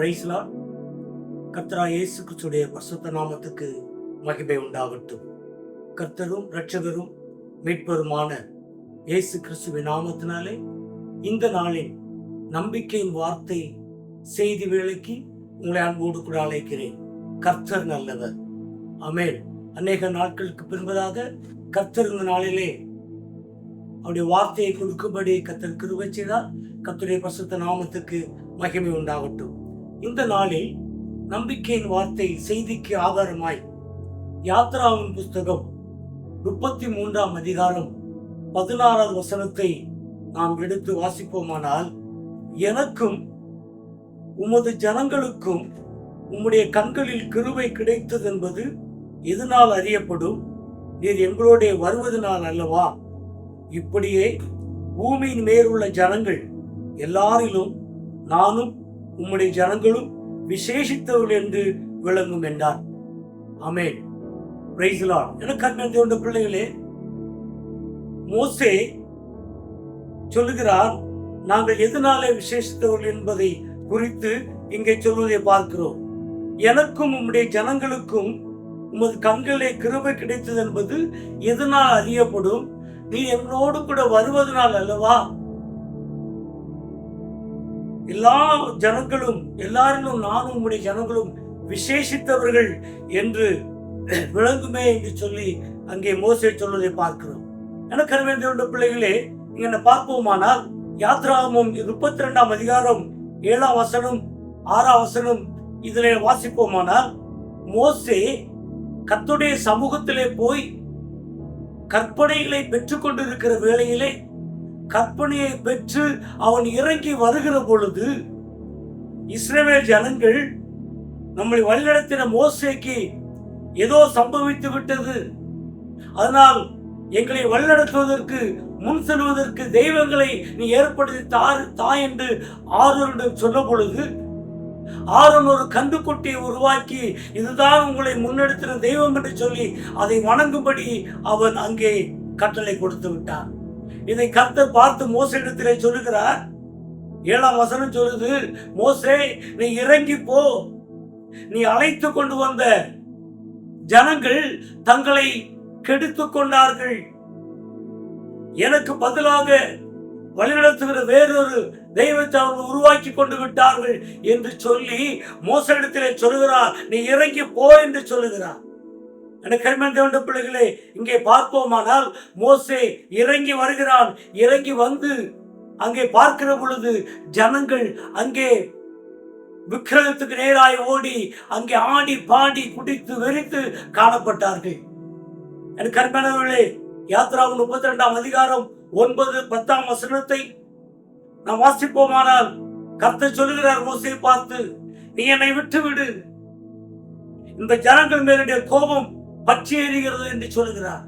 பிரைஸ்லா கர்த்தரா இயேசு கிறிஸ்துடைய பசுத்த நாமத்துக்கு மகிமை உண்டாகட்டும். கர்த்தரும் இரட்சகரும் மீட்பருமான இயேசு கிறிஸ்துவின் நாமத்தினாலே இந்த நாளில் நம்பிக்கையின் வார்த்தை செய்தி வேலைக்கு உங்களை அன்போடு கூட அழைக்கிறேன். கர்த்தர் நல்லவர். அமேல் அநேக நாட்களுக்கு பின்பதாக கர்த்தர் இந்த நாளிலே அவருடைய வார்த்தையை கொடுக்கும்படி கத்தருக்கு கிருபை செய்தார். கத்துடைய பசுத்த நாமத்துக்கு மகிமை உண்டாகட்டும். இந்த நாளில் நம்பிக்கையின் வார்த்தை செய்திக்கு ஆதாரமாய் யாத்ராவின் புஸ்தகம் முப்பத்தி மூன்றாம் அதிகாரம் பதினாறாவது வசனத்தை நாம் எடுத்து வாசிப்போமானால் எனக்கும் உமது ஜனங்களுக்கும் உம்முடைய கண்களில் கிருவை கிடைத்தது என்பது எதனால் அறியப்படும்? நீர் எங்களோடைய வருவதனால் அல்லவா? இப்படியே பூமியின் மேலுள்ள ஜனங்கள் எல்லாரிலும் நானும் உம்முடைய ஜனங்களும் விசேஷித்தவர்கள் என்று விளங்கும் என்றார். அமேன் எனக்கு அன்பிருந்த பிள்ளைகளே மோசே சொல்லுகிறார் நாங்கள் எதனாலே விசேஷித்தவர்கள் என்பதை குறித்து இங்கே சொல்வதை பார்க்கிறோம். எனக்கும் உம்முடைய ஜனங்களுக்கும் உமது கண்களே கிருபை கிடைத்தது என்பது எதனால் அறியப்படும்? நீ எங்களோடு கூட வருவதனால் அல்லவா? எல்லா ஜனங்களும் எல்லாரிலும் நானும் உம்முடைய ஜனங்களும் விசேஷித்தவர்கள் என்று விளங்குமே என்று சொல்லி அங்கே மோசை சொல்வதை பார்க்கிறோம். எனக்கு அருமையான பிள்ளைகளே இங்க என்ன பார்ப்போமானால் யாத்ராகமும் முப்பத்தி ரெண்டாம் அதிகாரம் ஏழாம் வசனம் ஆறாம் வசனம் இதில் வாசிப்போமானால் மோசே கத்துடைய சமூகத்திலே போய் கற்பனைகளை பெற்றுக்கொண்டிருக்கிற வேளையிலே கற்பனையை பெற்று அவன் இறங்கி வருகிற பொழுது இஸ்ரேவேல் ஜனங்கள் நம்மளை வழிநடத்தின மோசைக்கு ஏதோ சம்பவித்து விட்டது. அதனால் எங்களை வழிநடத்துவதற்கு முன் செல்வதற்கு தெய்வங்களை நீ ஏற்படுத்தி தார் தா என்று ஆரோரிடம் சொன்ன பொழுது ஆரோன் ஒரு கண்டுக்குட்டியை உருவாக்கி இதுதான் உங்களை முன்னெடுத்தின தெய்வம் என்று சொல்லி அதை வணங்கும்படி அவன் அங்கே கட்டளை கொடுத்து விட்டான். இதை கர்த்தர் பார்த்து மோசையிடத்திலே சொல்லுகிறார். ஏழாம் வசனம் சொல்லுது மோசே நீ இறங்கி போ. நீ அழைத்து கொண்டு வந்த ஜனங்கள் தங்களை கெடுத்து கொண்டார்கள். எனக்கு பதிலாக வழிநடத்துகிற வேறொரு தெய்வத்தை அவர்கள் உருவாக்கி கொண்டு விட்டார்கள் என்று சொல்லி மோசடித்திலே சொல்லுகிறார். நீ இறங்கி போ என்று சொல்லுகிறார். எனக்கு தேவண்ட பிள்ளைகளே இங்கே பார்ப்போமானால் மோசே இறங்கி வருகிறான் இறங்கி வந்து அங்கே பார்க்கிற பொழுது ஜனங்கள் அங்கே விக்கிரகத்துக்கு நேராய் ஓடி அங்கே ஆடி பாடி குடித்து வெறித்து காணப்பட்டார்கள். எனக்கு கருமையானவர்களே யாத்ராவின் முப்பத்தி ரெண்டாம் அதிகாரம் ஒன்பது பத்தாம் வசனத்தை நாம் வாசிப்போமானால் கர்த்தர் சொல்லுகிறார் மோசை பார்த்து நீ என்னை விட்டு விடு இந்த ஜனங்கள் மேலுடைய கோபம் பற்றி எறிகிறது என்று சொல்கிறார்.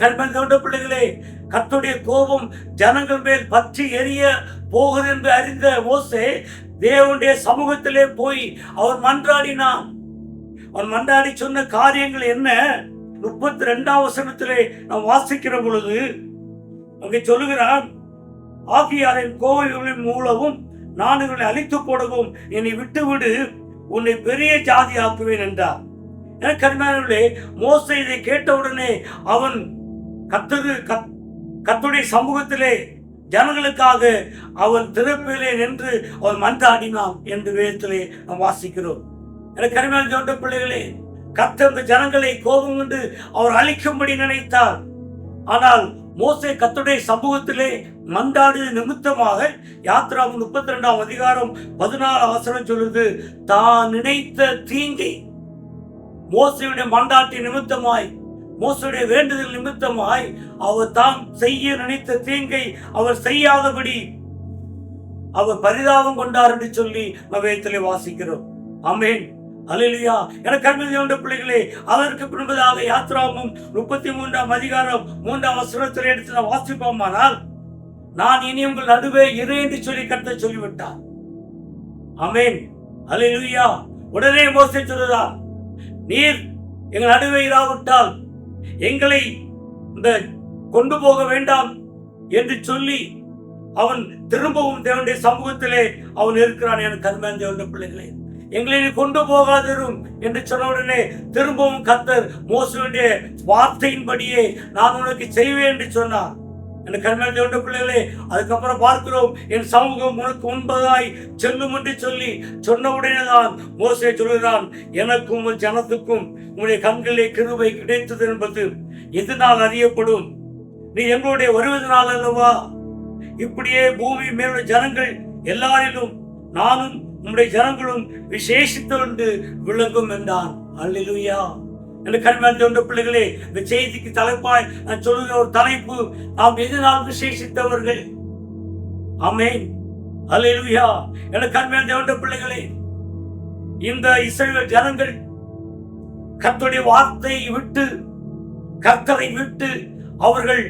கண்மன் கவுண்ட பிள்ளைகளே கத்துடைய கோபம் ஜனங்கள் மேல் பற்றி எரிய போகுது என்று அறிந்த மோசே தேவனுடைய சமூகத்திலே போய் அவர் மன்றாடினான். அவர் மன்றாடி சொன்ன காரியங்கள் என்ன? முப்பத்தி ரெண்டாம் வசனத்திலே நாம் வாசிக்கிற பொழுது அங்கே சொல்லுகிறான் ஆகியாரின் கோவில்களின் மூலமும் நான் இவர்களை அழித்து போடவும் என்னை விட்டுவிடு உன்னை பெரிய ஜாதி ஆக்குவேன் என்றார். கருமையானவர்களே மோச இதை கேட்டவுடனே அவன் கத்தது கத்துடைய சமூகத்திலே ஜனங்களுக்காக அவன் திறப்பிலே நின்று அவன் மன்றாடினான் என்று வேதத்திலே நாம் வாசிக்கிறோம். எனக்கு கருமையான சொந்த பிள்ளைகளே கத்த அந்த ஜனங்களை கோபம் கொண்டு அவர் அழிக்கும்படி நினைத்தார். ஆனால் மோசே கத்துடைய சமூகத்திலே மந்தாடு நிமித்தமாக யாத்ரா முப்பத்தி ரெண்டாம் அதிகாரம் பதினாறு அவசரம் சொல்லுது தான் நினைத்த தீங்கை மோசையுடைய மண்டாட்டின் நிமித்தமாய் மோசையுடைய வேண்டுதல் நிமித்தமாய் அவர் தாம் செய்ய நினைத்த தீங்கை அவர் செய்யாதபடி அவர் பரிதாபம் கொண்டார் என்று சொல்லி நவேத்திலே வாசிக்கிறோம். அமேன் அலிலியா எனக்கு அன்பு பிள்ளைகளே அதற்கு பின்பதாக யாத்ராமும் முப்பத்தி மூன்றாம் அதிகாரம் மூன்றாம் வசனத்தில் எடுத்து நான் வாசிப்போமானால் நான் இனி உங்கள் நடுவே இரு என்று சொல்லி கட்ட சொல்லிவிட்டார். அமேன் அலிலுயா உடனே மோசை சொல்லுதான் நீர் எங்கள் நடுவே இராவிட்டால் எங்களை இந்த கொண்டு போக வேண்டாம் என்று சொல்லி அவன் திரும்பவும் தேவனுடைய சமூகத்திலே அவன் இருக்கிறான் என கருமையான தேவனுடைய பிள்ளைகளே. எங்களை நீ கொண்டு போகாதிரும் என்று சொன்ன உடனே திரும்பவும் கத்தர் மோசனுடைய வார்த்தையின்படியே நான் உனக்கு செய்வேன் என்று சொன்னார். என் கண்மணி தேவனுடைய பிள்ளைகளே அதுக்கப்புறம் பார்க்கிறோம் என் சமூகம் உனக்கு முன்பதாய் செல்லும் என்று சொல்லி சொன்ன தான் மோசே சொல்கிறான் எனக்கும் உன் ஜனத்துக்கும் உன்னுடைய கண்களிலே கிருபை கிடைத்தது என்பது எதனால் அறியப்படும்? நீ எங்களுடைய வருவதனால் அல்லவா? இப்படியே பூமி மேலுள்ள ஜனங்கள் எல்லாரிலும் நானும் உம்முடைய ஜனங்களும் விசேஷித்தொன்று விளங்கும் என்றான். அல்லா என்று கண்மன் தோன்ற பிள்ளைகளே இந்த செய்திக்கு தலைப்பாய் நான் சொல்லுகிற ஒரு தலைப்பு நாம் எதனால் விசேஷித்தவர்கள்? அமேன் அல்லேலூயா. என கண்மன் தோன்ற பிள்ளைகளே இந்த இசைகள் ஜனங்கள் கர்த்தருடைய வார்த்தையை விட்டு கர்த்தரை விட்டு அவர்கள்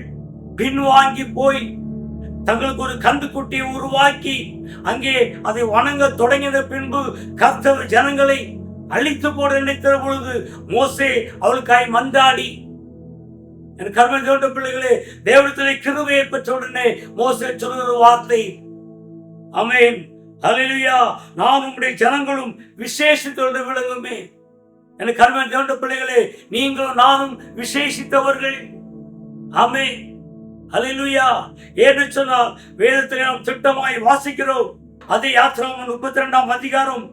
பின்வாங்கி போய் தங்களுக்கு ஒரு கந்துக்குட்டியை உருவாக்கி அங்கே அதை வணங்க தொடங்கின பின்பு கர்த்தர் ஜனங்களை அழித்து போட நினைக்கிற பொழுது மோசே அவளுக்காய் மந்தாடி. என் கர்மன் சொல்ற பிள்ளைகளே தேவனத்திலே கிருபையை பெற்ற உடனே மோசே சொல்லுகிற வார்த்தை. அமேன் அலிலுயா நான் உங்களுடைய ஜனங்களும் விசேஷத்தோடு விளங்குமே. என் கர்மன் சொல்ற பிள்ளைகளே நீங்களும் நானும் விசேஷித்தவர்கள். ஆமே அலிலுயா ஏன்னு சொன்னால் வேதத்தை நாம் திட்டமாய் வாசிக்கிறோம். அதே யாத்திராமன் முப்பத்தி ரெண்டாம் அதிகாரம்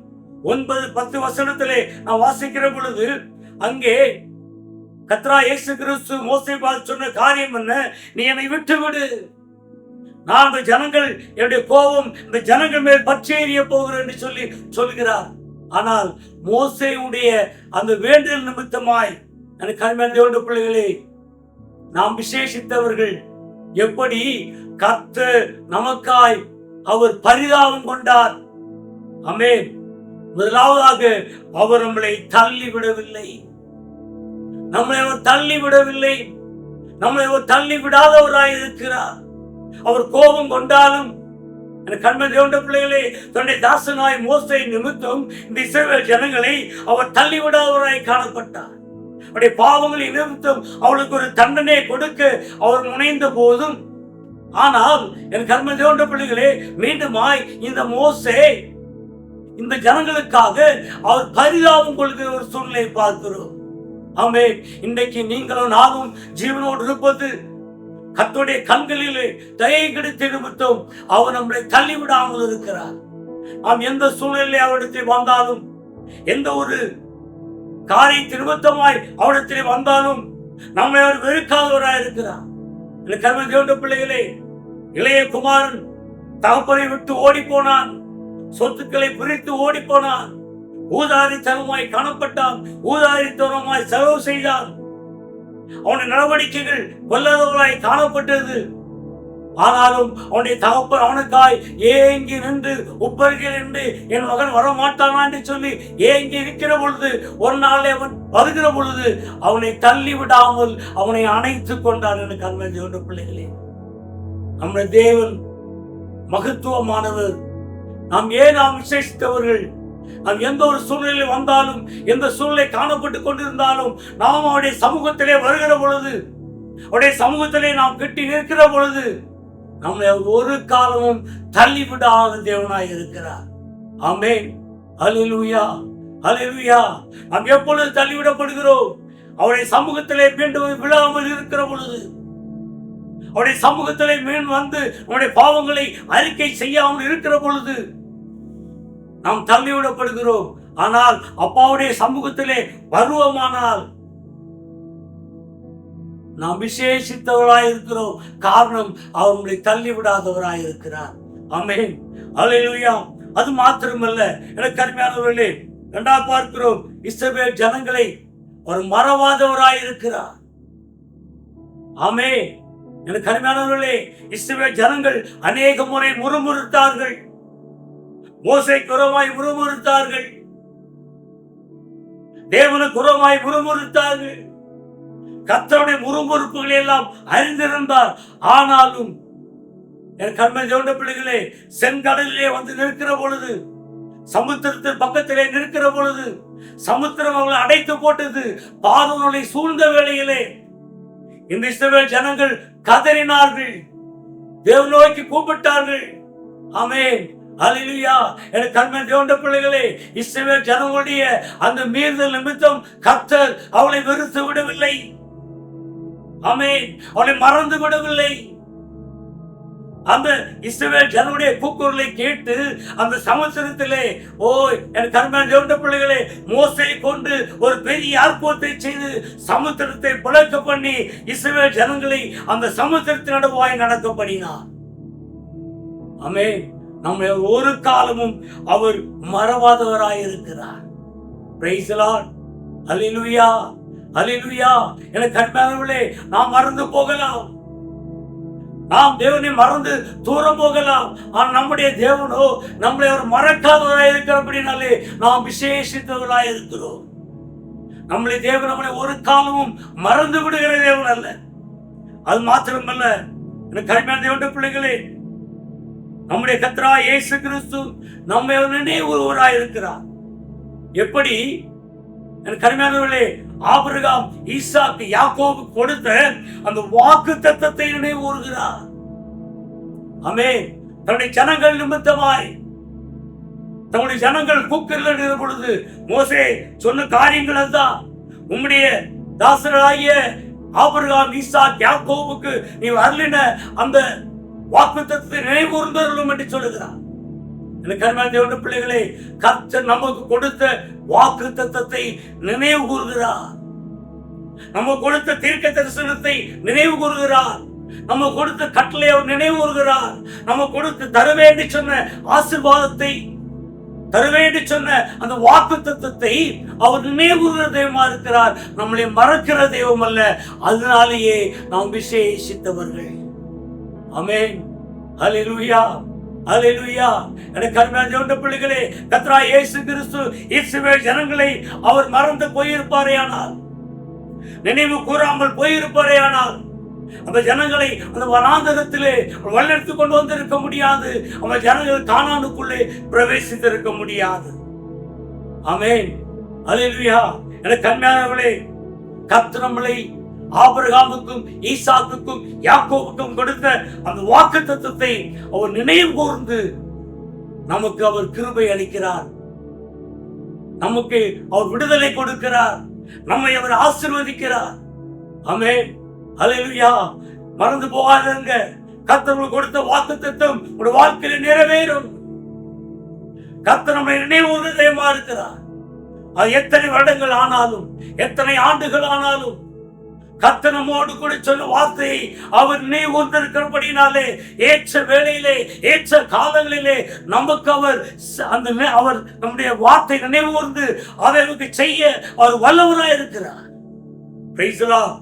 ஒன்பது பத்து வசனத்திலே நான் வாசிக்கிற பொழுது அங்கே கத்ரா இயேசு கிறிஸ்து மோசை பால் சொன்ன காரியம் என்ன? நீ என்னை விட்டு விடு நான் இந்த ஜனங்கள் என்னுடைய கோபம் இந்த ஜனங்கள் மேல் பச்சேறிய போகிறேன் என்று சொல்லி சொல்கிறார். ஆனால் மோசையுடைய அந்த வேண்டுதல் நிமித்தமாய் எனக்கு கண்மையான தேவனுடைய பிள்ளைகளே நாம் விசேஷித்தவர்கள் எப்படி கத்து நமக்காய் அவர் பரிதாபம் கொண்டார். அமேன் முதலாவதாக அவர் நம்மளை தள்ளி விடவில்லை நம்மளை அவர் தள்ளி விடவில்லை நம்மளை அவர் தள்ளி விடாதவராய் இருக்கிறார். அவர் கோபம் கொண்டாலும் கண்மன் தேவண்ட பிள்ளைகளே தன்னுடைய தாசனாய் மோசை நிமித்தம் இந்த இஸ்ரவேல் ஜனங்களை அவர் தள்ளி விடாதவராய் காணப்பட்டார். அவருடைய பாவங்களை நிமித்தம் அவளுக்கு ஒரு தண்டனை கொடுக்க அவர் முனைந்த போதும். ஆனால் என் கர்ம தேவண்ட பிள்ளைகளே மீண்டுமாய் இந்த மோசே இந்த ஜனங்களுக்காக அவர் பரிதாபம் கொள்கிற ஒரு சூழ்நிலையை பார்க்கிறோம். ஆமே இன்றைக்கு நீங்களும் நானும் ஜீவனோடு இருப்பது கத்துடைய கண்களிலே தயை கிடைத்து நிமித்தம் அவர் நம்மளை தள்ளிவிடாமல் இருக்கிறார். நாம் எந்த சூழ்நிலை அவரிடத்தில் வந்தாலும் எந்த ஒரு காரியத்தை நிமித்தமாய் அவரிடத்தில் வந்தாலும் நம்மை அவர் வெறுக்காதவராய் இருக்கிறார். இந்த கர்ம தேவண்ட பிள்ளைகளே இளைய குமாரன் தகப்பனை விட்டு ஓடி போனான் சொத்துக்களை பிரித்து ஓடி போனான் ஊதாரித்தனமாய் காணப்பட்டான். ஊதாரித்தனமாய் செலவு செய்தான். அவனுடைய நடவடிக்கைகள் கொல்லாதவர்களாய் காணப்பட்டது. ஆனாலும் அவனுடைய தகப்பன் அவனுக்காய் ஏங்கி நின்று உப்பர்கள் நின்று என் மகன் வரமாட்டானா? என்று சொல்லி ஏங்கி இருக்கிற பொழுது ஒரு நாள் அவன் வருகிற பொழுது அவனை தள்ளி விடாமல் அவனை அணைத்துக் கொண்டார் என்று கண்மதி ஒன்று பிள்ளைகளே நம்முடைய தேவன் மகத்துவமானவர். நாம் ஏன் நாம் விசேஷித்தவர்கள்? நாம் எந்த ஒரு சூழ்நிலை வந்தாலும் எந்த சூழ்நிலை காணப்பட்டு கொண்டிருந்தாலும் நாம் அவருடைய சமூகத்திலே வருகிற பொழுது அவருடைய சமூகத்திலே நாம் கட்டி நிற்கிற பொழுது நம்மை ஒரு காலமும் தள்ளிவிடாத தேவனாய் இருக்கிறார். ஆமென். ஹalleluya. ஹalleluya. நாம் எப்பொழுது தள்ளிவிடப்படுகிறோம்? அவருடைய சமூகத்திலே மீண்டும் விழாமல் இருக்கிற பொழுது அவருடைய சமூகத்திலே மீன் வந்து உன்னுடைய பாவங்களை அறிக்கை செய்யாமல் இருக்கிற பொழுது நாம் தள்ளிவிடப்படுகிறோம். ஆனால் அப்பாவுடைய சமூகத்திலே வருவோமானால் நாம் விசேஷித்தவராய் இருக்கிறோம் காரணம் அவர் நம்மளை தள்ளி இருக்கிறார் அமேன் அல்லேலூயா அது மாத்திரமல்ல. எனக்கு கருமையானவர்களே ரெண்டா பார்க்கிறோம். இஸ்ரவேல் ஜனங்களை ஒரு மறவாதவராய் இருக்கிறார் ஆமே எனக்கு அருமையானவர்களே இஸ்ரவேல் ஜனங்கள் அநேக முறை முறுமுறுத்தார்கள். மோசை குரமாய் முறுமுறுத்தார்கள். தேவனு குரமாய் முறுமுறுத்தார்கள். கத்தருடைய முறுமுறுப்புகளை எல்லாம் அறிந்திருந்தார். ஆனாலும் என் கண்மை ஜோண்ட பிள்ளைகளே செங்கடலிலே வந்து நிற்கிற பொழுது சமுத்திரத்தின் பக்கத்திலே நிற்கிற பொழுது சமுத்திரம் அவங்களை அடைத்து போட்டது பார்வனுடைய சூழ்ந்த வேளையிலே. இந்த இஸ்ரவேல் ஜனங்கள் கதறினார்கள். தேவ நோக்கி கூப்பிட்டார்கள். ஆமென். ஹalleluya. எனக்கு கண்மன் தேவண்ட பிள்ளைகளே இஸ்ரவேல் ஜனங்களுடைய அந்த மீறுதல் நிமித்தம் கத்தர் அவளை வெறுத்து விடவில்லை. ஆமென். அவளை மறந்து விடவில்லை. அந்த இஸ்ரவேல் ஜனமுடைய கூக்குரலை கேட்டு அந்த சமுத்திரத்திலே ஓ என் கருமையான தேவண்ட பிள்ளைகளே மோசை கொண்டு ஒரு பெரிய அற்புதத்தை செய்து சமுத்திரத்தை பிளக்க பண்ணி இஸ்ரவேல் ஜனங்களை அந்த சமுத்திரத்தின் நடுவாய் நடக்க பண்ணினார் அமே நம்மை ஒரு காலமும் அவர் மறவாதவராய் இருக்கிறார். பிரைஸ் அலிலுயா அலிலுயா என எனக்கு நாம் மறந்து போகலாம். நாம் தேவனை மறந்து தூரம் போகலாம். ஆனால் நம்முடைய தேவனோ நம்மளை அவர் மறக்காதவராய் இருக்கிறபடினாலே நாம் விசேஷித்தவர்களாக இருக்கிறோம். நம்முடைய தேவன் நம்மளை ஒரு காலமும் மறந்து விடுகிற தேவன் அல்ல. அது மாத்திரமல்ல எனக்கு கடுமையான தேவனுடைய பிள்ளைகளே நம்முடைய கத்ரா இயேசு கிறிஸ்து நம்ம ஒருவராக இருக்கிறார். எப்படி? என் கருமையானவர்களே ஆபிரகாம் ஈசாக்கு யாக்கோபு கொடுத்த அந்த வாக்கு தத்தத்தை நினைவுறுகிறார் அமே தன்னுடைய ஜனங்கள் நிமித்தமாய் தன்னுடைய ஜனங்கள் கூக்குரல் பொழுது மோசே சொன்ன காரியங்கள் அதுதான். உம்முடைய தாசராகிய ஆபிரகாம் ஈசா யாக்கோபுக்கு நீ வரலின அந்த வாக்கு தத்தத்தை நினைவுறுந்தருளும் என்று சொல்லுகிறார். எனக்கு அருமையான தேவனுடைய பிள்ளைகளே கர்த்தர் நமக்கு கொடுத்த வாக்கு தத்தத்தை நினைவு கூறுகிறார். நம்ம கொடுத்த தீர்க்க தரிசனத்தை நினைவு கூறுகிறார். நம்ம கொடுத்த கட்டளை அவர் நினைவு கூறுகிறார். நம்ம கொடுத்து தர வேண்டி சொன்ன ஆசீர்வாதத்தை தருவேண்டி சொன்ன அந்த வாக்கு தத்துவத்தை அவர் நினைவுகிற தெய்வமா இருக்கிறார். நம்மளை மறக்கிற தெய்வம் அல்ல. அதனாலேயே நாம் விசேஷித்தவர்கள். அமேன் அலிலுயா அலையிலுயா எனக்கு அருமையான தேவனுடைய பிள்ளைகளே கத்ரா இயேசு கிறிஸ்து இஸ்ரேல் ஜனங்களை அவர் மறந்து போயிருப்பாரே ஆனால் நினைவு கூறாமல் போயிருப்பாரே ஆனால் அந்த ஜனங்களை அந்த வனாந்தரத்திலே வல்லெடுத்து கொண்டு வந்திருக்க முடியாது. அந்த ஜனங்கள் கானானுக்குள்ளே பிரவேசித்திருக்க முடியாது. ஆமென். அலையிலுயா எனக்கு அருமையானவர்களே கத்திரமலை ஆபிரகாமுக்கும் ஈசாக்குக்கும் யாக்கோவுக்கும் கொடுத்த அந்த வாக்கு தத்துவத்தை அவர் நினைவு கூர்ந்து நமக்கு அவர் கிருபை அளிக்கிறார். நமக்கு அவர் விடுதலை கொடுக்கிறார். நம்மை அவர் ஆசிர்வதிக்கிறார். அமே அலையா மறந்து போகாதங்க. கர்த்தர் கொடுத்த வாக்கு தத்துவம் உடைய வாழ்க்கையில நிறைவேறும். கத்த நம்மை நினைவு இருக்கிறார். அது எத்தனை வருடங்கள் ஆனாலும் எத்தனை ஆண்டுகள் ஆனாலும் கத்த நம்மோடு கூட சொன்ன வார்த்தையை அவர் நினைவு கொண்டிருக்கிறபடினாலே ஏற்ற வேளையிலே ஏற்ற காலங்களிலே நமக்கு அவர் அந்த அவர் நம்முடைய வார்த்தை நினைவு கூர்ந்து அதை நமக்கு செய்ய அவர் வல்லவராக இருக்கிறார். Praise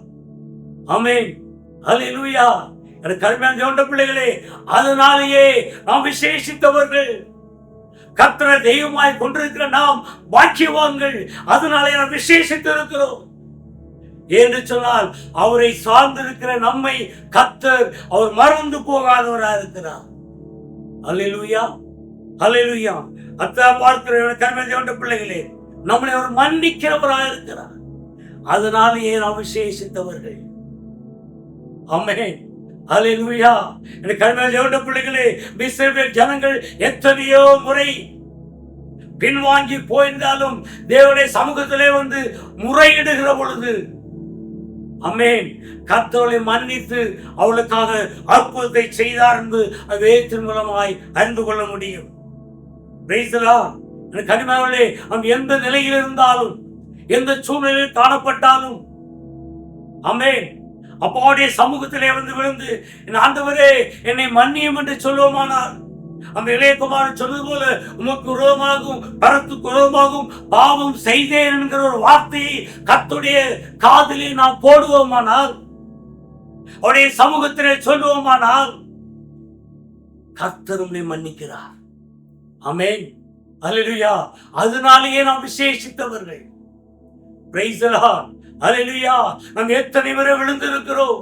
அமேன் Lord. எனக்கு கருமையான தேவண்ட பிள்ளைகளே. அதனாலேயே நாம் விசேஷித்தவர்கள் கத்திர தெய்வமாய் கொண்டிருக்கிற நாம் பாக்கியவான்கள். அதனாலே நாம் விசேஷித்திருக்கிறோம். என்று சொன்னால் அவரை சார்ந்திருக்கிற நம்மை கத்தர் அவர் மறந்து போகாதவராக இருக்கிறார். அல்லா அல்லா அத்தா பார்க்கிற கர்ம பிள்ளைகளே நம்மளை அவர் மன்னிக்கிறவராக இருக்கிறார். அதனால ஏன் அவசேஷித்தவர்கள் ஆமென். அல்லேலூயா. எனக்கு கர்ம பிள்ளைகளே இஸ்ரவேல் ஜனங்கள் எத்தனையோ முறை பின்வாங்கி போயிருந்தாலும் தேவனுடைய சமூகத்திலே வந்து முறையிடுகிற பொழுது அமேன் கத்தோலை மன்னித்து அவளுக்காக அற்புதத்தை செய்தார் என்று வேத்தின் மூலமாய் அறிந்து கொள்ள முடியும். Praise எனக்கு அவன் எந்த நிலையில் இருந்தாலும் எந்த சூழ்நிலையில் காணப்பட்டாலும் அமேன் அப்பாவுடைய சமூகத்திலே வந்து விழுந்து என் ஆண்டவரே என்னை மன்னியும் என்று சொல்லுவோமானால் அந்த இளையகுமாரன் சொன்னது போல உமக்கு உருவமாகும் பரத்துக்கு உருவமாகும் பாவம் செய்தேன் என்கிற ஒரு வார்த்தையை கத்துடைய காதிலே நாம் போடுவோமானால் அவருடைய சமூகத்திலே சொல்லுவோமானால் கர்த்தர் உம்மை மன்னிக்கிறார். அமேன் அல்லேலூயா அதனாலேயே நாம் விசேஷித்தவர்கள். பிரைஸ் அல்லேலூயா நாம் எத்தனை முறை விழுந்திருக்கிறோம்?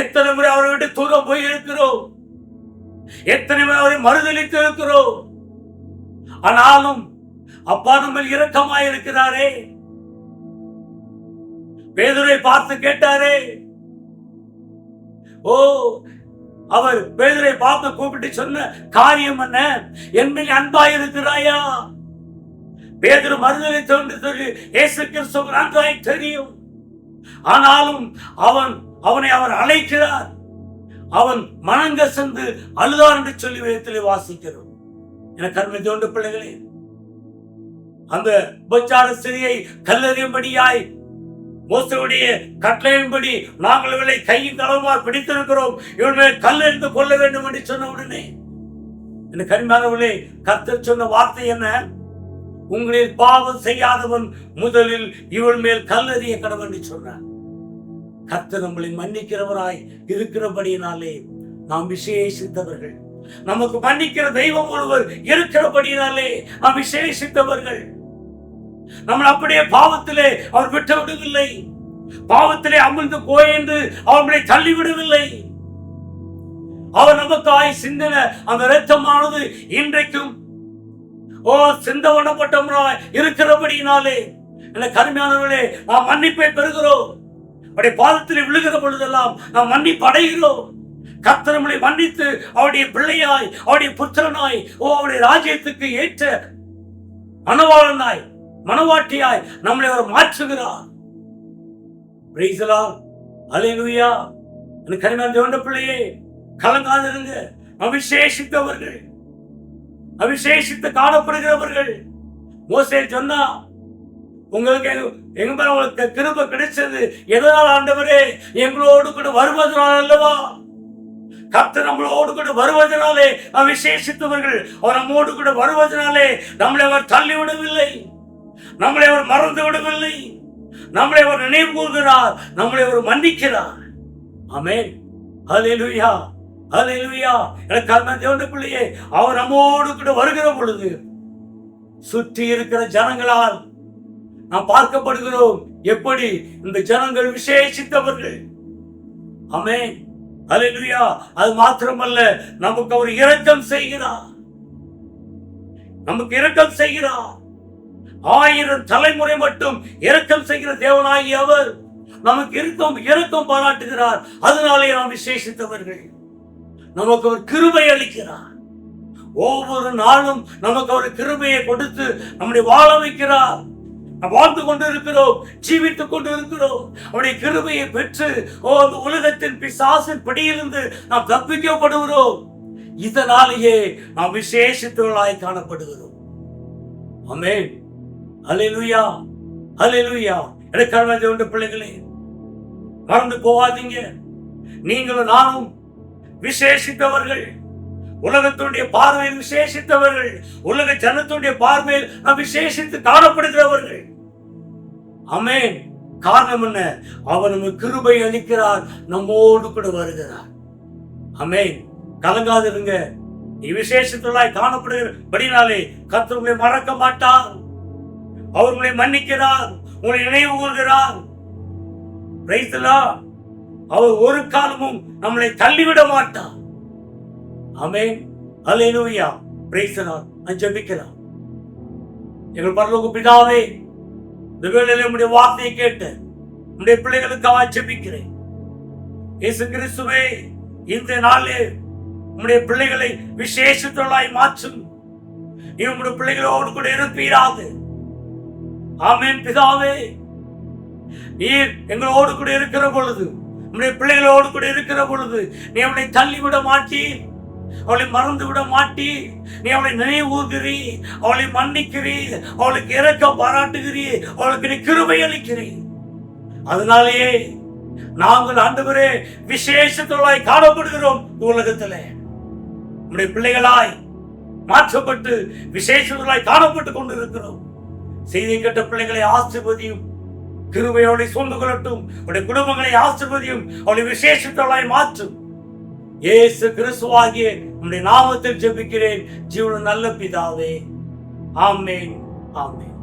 எத்தனை முறை அவரை விட்டு தூரம் போய் இருக்கிறோம் எத்தனை அவரை மறுதளித்து இருக்கிறோம்? ஆனாலும் அப்பா நம்ம இரக்கமாய் இருக்கிறாரே. பேதுரை பார்த்து கேட்டாரே. ஓ அவர் பேதரை பார்த்து கூப்பிட்டு சொன்ன காரியம் என்ன? என் மேல் அன்பாய் இருக்கிறாயா? பேதர் மறுதலை தோன்று சொல்லி இயேசு கிறிஸ்துவ நன்றாய் தெரியும். ஆனாலும் அவன் அவனை அவர் அழைக்கிறார். அவன் மனங்க சென்று அழுதான் என்று சொல்லி வேதத்திலே வாசிக்கிறோம். என கருமை தோண்டு பிள்ளைகளே அந்த உபச்சார சிறியை கல்லறியும்படியாய் மோசவுடைய கட்டளையின்படி நாங்கள் இவளை கையின் களவுமா பிடித்திருக்கிறோம். இவர்களை கல்லெறிந்து கொள்ள வேண்டும் என்று சொன்ன உடனே இந்த கரிமானவர்களே கர்த்தர் சொன்ன வார்த்தை என்ன? உங்களில் பாவம் செய்யாதவன் முதலில் இவள் மேல் கல்லறிய கடவுள் என்று சொன்னார். கர்த்தர் நம்மளை மன்னிக்கிறவராய் இருக்கிறபடியினாலே நாம் விசேஷித்தவர்கள். நமக்கு மன்னிக்கிற தெய்வம் ஒருவர் இருக்கிறபடியினாலே நாம் விசேஷித்தவர்கள். நம்மளை அப்படியே பாவத்திலே அவர் விட்டு விடவில்லை பாவத்திலே அமிழ்ந்து போய் என்று அவர்களை தள்ளிவிடவில்லை. அவர் நமக்காய் சிந்தன அந்த இரத்தமானது இன்றைக்கும் ஓ சிந்தவனப்பட்டவராய் இருக்கிறபடியினாலே என கருமையானவர்களே நாம் மன்னிப்பை பெறுகிறோம். அவருடைய பாதத்தில் விழுகிற பொழுதெல்லாம் நாம் மன்னிப்பு அடைகிறோம் கர்த்தர் மன்னித்து அவருடைய பிள்ளையாய் அவருடைய புத்திரனாய் ஓ அவருடைய ராஜ்யத்துக்கு ஏற்ற மனவாளனாய் மனவாட்டியாய் நம்மளை அவர் மாற்றுகிறார். பிரைசலா எனக்கு கருமையான தேவண்ட பிள்ளையே கலங்காதிருங்க. அவிசேஷித்தவர்கள் அவிசேஷித்து காணப்படுகிறவர்கள். மோசே சொன்னா உங்களுக்கு எங்க- உங்களுக்கு கிருப கிடைச்சது. எதனால் ஆண்டவரே எங்களோடு கூட வருவதனால் அல்லவா? கத்து நம்மளோடு கூட வருவதனாலே நாம் விசேஷித்தவர்கள் அவர் நம்மோடு கூட வருவதனாலே நம்மளை அவர் தள்ளி விடவில்லை நம்மளை அவர் மறந்து விடவில்லை. நம்மளை அவர் நினைவு கூறுகிறார் நம்மளை அவர் மன்னிக்கிறார். ஆமென். ஹalleluya. லுயா எனக்கு கர்ம தேவனுடைய பிள்ளையே அவர் நம்மோடு கூட வருகிற பொழுது சுற்றி இருக்கிற ஜனங்களால் நாம் பார்க்கப்படுகிறோம். எப்படி? இந்த ஜனங்கள் விசேஷித்தவர்கள். அமே அலையா அது மாத்திரமல்ல நமக்கு அவர் இரக்கம் செய்கிறார். நமக்கு இரக்கம் செய்கிறார். ஆயிரம் தலைமுறை மட்டும் இரக்கம் செய்கிற தேவனாகி அவர் நமக்கு இருக்கும் இரக்கம் பாராட்டுகிறார். அதனாலே நாம் விசேஷித்தவர்கள். நமக்கு அவர் கிருபை அளிக்கிறார். ஒவ்வொரு நாளும் நமக்கு அவர் கிருபையை கொடுத்து நம்முடைய வாழ வைக்கிறார். வாழ்ந்து கொண்டிருக்கிறோம் ஜீவித்துக் கொண்டிருக்கிறோம். அவருடைய கிருபையை பெற்று ஓ அந்த உலகத்தின் பிசாசின் படியிலிருந்து நாம் தப்பிக்கப்படுகிறோம். இதனாலேயே நாம் விசேஷித்தவர்களாய் காணப்படுகிறோம். ஆமென். ஹalleluya. ஹalleluya. எனக்கு உண்டு பிள்ளைகளே. மறந்து போகாதீங்க. நீங்களும் நானும் விசேஷித்தவர்கள். உலகத்துடைய பார்வையில் விசேஷித்தவர்கள் உலக ஜனத்துடைய பார்வையில் நாம் விசேஷித்து காணப்படுகிறவர்கள். அமேன் காரணம் என்ன? அவர் நமக்கு கிருபை அளிக்கிறார் நம்மோடு கூட வருகிறார். அமேன் கலங்காதிருங்க. நீ விசேஷத்துள்ளாய் காணப்படுகிறபடினாலே கர்த்தர் உங்களை மறக்க மாட்டார். அவர் உங்களை மன்னிக்கிறார் உங்களை நினைவு கூறுகிறார் Praise அவர் ஒரு காலமும் நம்மளை தள்ளிவிட மாட்டார். ஆமென். ஹalleluya. Praise the Lord. எங்கள் பரலோக பிதாவே இந்த வேளையிலே உடைய வார்த்தையை கேட்டு உம்முடைய பிள்ளைகளுக்காக ஜெபிக்கிறேன். இயேசு கிறிஸ்துவே இந்த நாளிலே உம்முடைய பிள்ளைகளை விசேஷத்தொழாய் மாற்றும். நீ உம்முடைய பிள்ளைகளோடு கூட இருப்பீராக. ஆமென் பிதாவே. நீர் எங்களோடு கூட இருக்கிற பொழுது உம்முடைய பிள்ளைகளோடு கூட இருக்கிற பொழுது நீ அவளை தள்ளிவிட மாட்டீர். அவளை மறந்து விட மாட்டி. நீ அவளை நினைவூர்கிறீ அவளை மன்னிக்கிறீ அவளுக்கு இறக்க பாராட்டுகிறீ அவளுக்கு நீ கிருபை அளிக்கிறீ. அதனாலேயே நாங்கள் ஆண்டவரே விசேஷத்தோளாய் காணப்படுகிறோம் உலகத்திலே. நம்முடைய பிள்ளைகளாய் மாற்றப்பட்டு விசேஷங்களாய் காணப்பட்டு கொண்டிருக்கிறோம். செய்தி கேட்ட பிள்ளைகளை ஆசிர்வதியும் கிருபையோட சூழ்ந்து கொள்ளட்டும். உடைய குடும்பங்களை ஆசிர்வதியும் அவளை விசேஷத்தோளாய் மாற்றும். இயேசு கிறிஸ்துவாகிய உடைய நாமத்தில் ஜெபிக்கிறேன். ஜீவன நல்ல பிதாவே. ஆமேன். ஆமேன்.